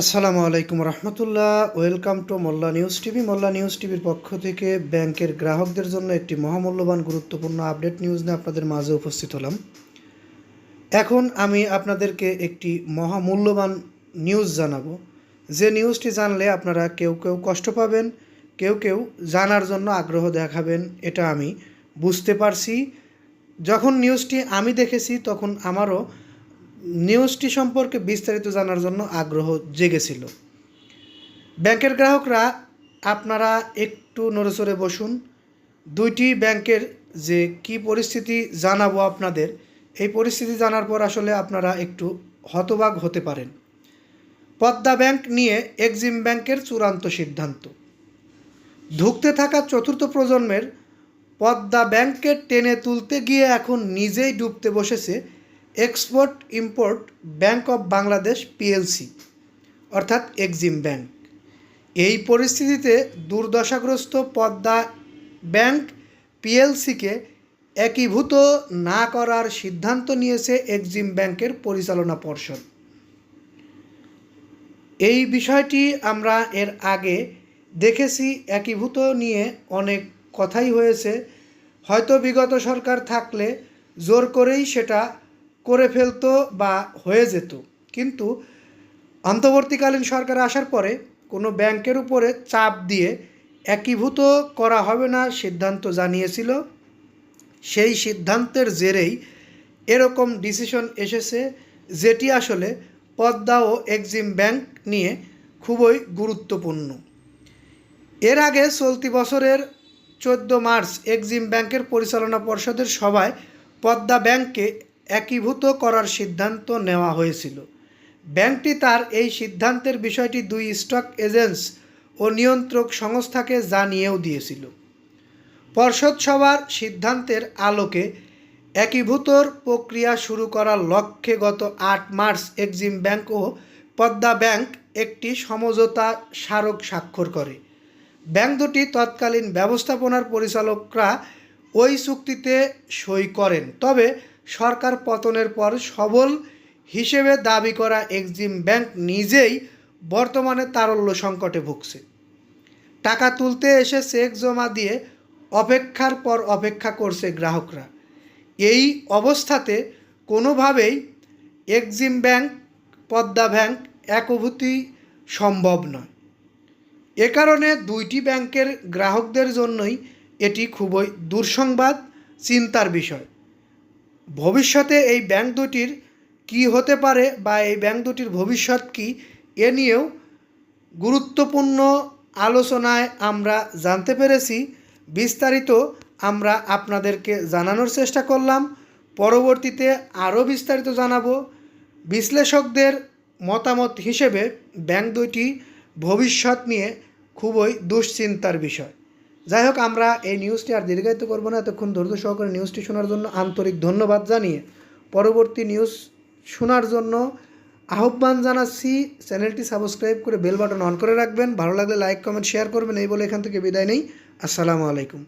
আসসালামু আলাইকুম রহমতুল্লাহ। Welcome to Mollah news TV. Mollah news টিভির পক্ষ থেকে ব্যাংকের গ্রাহকদের জন্য একটি মহামূল্যবান গুরুত্বপূর্ণ আপডেট নিউজ নিয়ে আপনাদের মাঝে উপস্থিত হলাম। এখন আমি আপনাদেরকে একটি মহামূল্যবান নিউজ জানাব। যে নিউজটি জানলে আপনারা কেউ কেউ কষ্ট পাবেন, কেউ কেউ জানার জন্য আগ্রহ দেখাবেন, এটা আমি বুঝতে পারছি। যখন নিউজটি আমি দেখেছি, তখন আমারও নিউজটি সম্পর্কে বিস্তারিত জানার জন্য আগ্রহ জেগেছিল। ব্যাংকের গ্রাহকরা, আপনারা একটু নড়েচড়ে বসুন। দুইটি ব্যাংকের যে কি পরিস্থিতি জানাব আপনাদের, এই পরিস্থিতি জানার পর আসলে আপনারা একটু হতবাক হতে পারেন। পদ্মা ব্যাংক নিয়ে এক্সিম ব্যাংকের চূড়ান্ত সিদ্ধান্ত। ধুঁকতে থাকা চতুর্থ প্রজন্মের পদ্মা ব্যাংককে টেনে তুলতে গিয়ে এখন নিজেই ডুবতে বসেছে export import bank of Bangladesh PLC অর্থাৎ এক্সিম ব্যাংক এই পরিস্থিতিতে দুর্দশাগ্রস্ত পদ্মা ব্যাংক পিএলসিকে একীভূত না করার সিদ্ধান্ত নিয়েছে এক্সিম ব্যাংকের পরিচালনা পর্ষদ। এই বিষয়টি আমরা এর আগে দেখেছি, একীভূত নিয়ে অনেক কথাই হয়েছে। হয়তো বিগত সরকার থাকলে জোর করেই সেটা করে ফেলতো বা হয়ে যেত। কিন্তু অন্তর্বর্তীকালীন সরকার আসার পরে কোনো ব্যাংকের উপরে চাপ দিয়ে একীভূত করা হবে না সিদ্ধান্ত জানিয়েছিল। সেই সিদ্ধান্তের জেরেই এরকম ডিসিশন এসেছে যেটি আসলে পদ্মা ও এক্সিম ব্যাংক নিয়ে খুবই গুরুত্বপূর্ণ। এর আগে চলতি বছরের চোদ্দ মার্চ এক্সিম ব্যাংকের পরিচালনা পর্ষদের সভায় পদ্মা ব্যাংককে একীভূত করার সিদ্ধান্ত নেওয়া হয়েছিল। ব্যাংকটি তার এই সিদ্ধান্তের বিষয়টি দুই স্টক এজেন্স ও নিয়ন্ত্রক সংস্থাকে জানিয়েও দিয়েছিল। পর্ষদ সভার সিদ্ধান্তের আলোকে একীভূতর প্রক্রিয়া শুরু করার লক্ষ্যে গত আট মার্চ এক্সিম ব্যাংক ও পদ্মা ব্যাংক একটি সমঝোতা স্মারক স্বাক্ষর করে। ব্যাংক দুটি তৎকালীন ব্যবস্থাপনার পরিচালকরা ওই চুক্তিতে সই করেন। তবে সরকার পতনের পর সবল হিসেবে দাবি করা এক্সিম ব্যাংক নিজেই বর্তমানে তারল্য সংকটে ভুগছে। টাকা তুলতে এসে চেক জমা দিয়ে অপেক্ষার পর অপেক্ষা করছে গ্রাহকরা। এই অবস্থাতে কোনোভাবেই এক্সিম ব্যাংক, পদ্মা ব্যাংক একভূতি সম্ভব নয়। এ কারণে দুইটি ব্যাংকের গ্রাহকদের জন্যই এটি খুবই দুঃসংবাদ, চিন্তার বিষয়। ভবিষ্যতে এই ব্যাংক দুটির কি হতে পারে বা এই ব্যাংক দুটির ভবিষ্যৎ কি, এ নিয়েও গুরুত্বপূর্ণ আলোচনায় আমরা জানতে পেরেছি। বিস্তারিত আমরা আপনাদেরকে জানানোর চেষ্টা করলাম। পরবর্তীতে আরও বিস্তারিত জানাব। বিশ্লেষকদের মতামত হিসেবে ব্যাংক দুইটি ভবিষ্যৎ নিয়ে খুবই দুশ্চিন্তার বিষয়। যাই হোক আমরা এই নিউজটি আর দীর্ঘায়িত করব না। এতক্ষণ ধৈর্য সহকারে নিউজটি শোনার জন্য আন্তরিক ধন্যবাদ জানিয়ে পরবর্তী নিউজ শোনার জন্য আহ্বান জানাচ্ছি। চ্যানেলটি সাবস্ক্রাইব করে বেল বাটন অন করে রাখবেন। ভালো লাগলে লাইক কমেন্ট শেয়ার করবেন। এই বলে এখান থেকে বিদায় নেই। আসসালামু আলাইকুম।